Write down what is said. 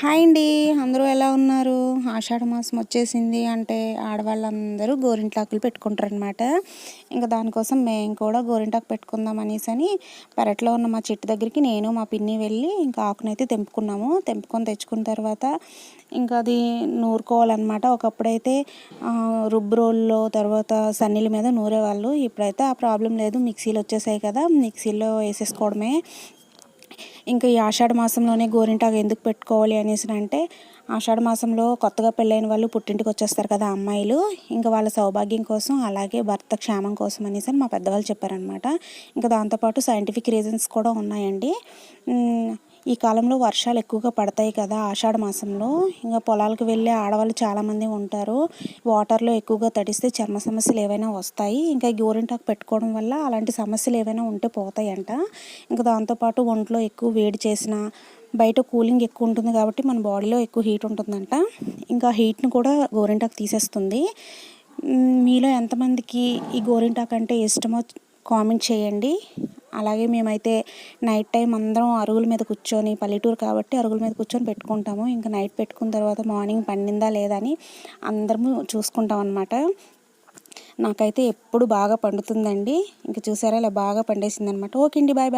Hi అండి. అందరూ ఎలా ఉన్నారు? ఆషాఢ మాసం వచ్చేసింది అంటే ఆడవాళ్ళందరూ గోరింటాకులు పెట్టుకుంటారనమాట ఇంకా దానికోసం మేము కూడా గోరింటాకు పెట్టుకుందాం అనేసి అని పెరట్లో ఉన్న మా చెట్టు దగ్గరికి నేను మా పిన్ని వెళ్ళి ఇంకా ఆకునైతే తెంపుకున్నాము. తెంపుకొని తెచ్చుకున్న తర్వాత ఇంకా అది నూరుకోవాలన్నమాట. ఒకప్పుడైతే రుబ్బురోల్లో తర్వాత సన్నీల మీద నూరేవాళ్ళు. ఇప్పుడైతే ఆ ప్రాబ్లం లేదు. మిక్సీలు వచ్చేసాయి కదా. మిక్సీలో వేసేసుకోవడమే. ఇంకా ఈ ఆషాఢ మాసంలోనే గోరింటాకు ఎందుకు పెట్టుకోవాలి అనేసి అంటే ఆషాఢ మాసంలో కొత్తగా పెళ్ళైన వాళ్ళు పుట్టింటికి వచ్చేస్తారు కదా అమ్మాయిలు. ఇంకా వాళ్ళ సౌభాగ్యం కోసం అలాగే భర్త క్షేమం కోసం అనేసి మా పెద్దవాళ్ళు చెప్పారనమాట ఇంకా దాంతోపాటు సైంటిఫిక్ రీజన్స్ కూడా ఉన్నాయండి. ఈ కాలంలో వర్షాలు ఎక్కువగా పడతాయి కదా ఆషాఢ మాసంలో. ఇంకా పొలాలకు వెళ్ళే ఆడవాళ్ళు చాలామంది ఉంటారు. వాటర్లో ఎక్కువగా తడిస్తే చర్మ సమస్యలు ఏవైనా వస్తాయి. ఇంకా గోరింటాకు పెట్టుకోవడం వల్ల అలాంటి సమస్యలు ఏవైనా ఉంటే పోతాయంట. ఇంకా దాంతోపాటు ఒంట్లో ఎక్కువ వేడి చేసిన బయట కూలింగ్ ఎక్కువ ఉంటుంది కాబట్టి మన బాడీలో ఎక్కువ హీట్ ఉంటుందంట. ఇంకా హీట్ను కూడా గోరింటాకు తీసేస్తుంది. మీలో ఎంతమందికి ఈ గోరింటాకు అంటే ఇష్టమో కామెంట్ చేయండి. అలాగే మేమైతే నైట్ టైం అందరం అరుగుల మీద కూర్చొని పల్లెటూరు కాబట్టి అరుగుల మీద కూర్చొని పెట్టుకుంటాము. ఇంకా నైట్ పెట్టుకున్న తర్వాత మార్నింగ్ పండిందా లేదా అని అందరము చూసుకుంటాం అనమాట నాకైతే ఎప్పుడు బాగా పండుతుందండి. ఇంకా చూసారా ఇలా బాగా పండేసింది అనమాట ఓకే అండి బాయ్ బాయ్.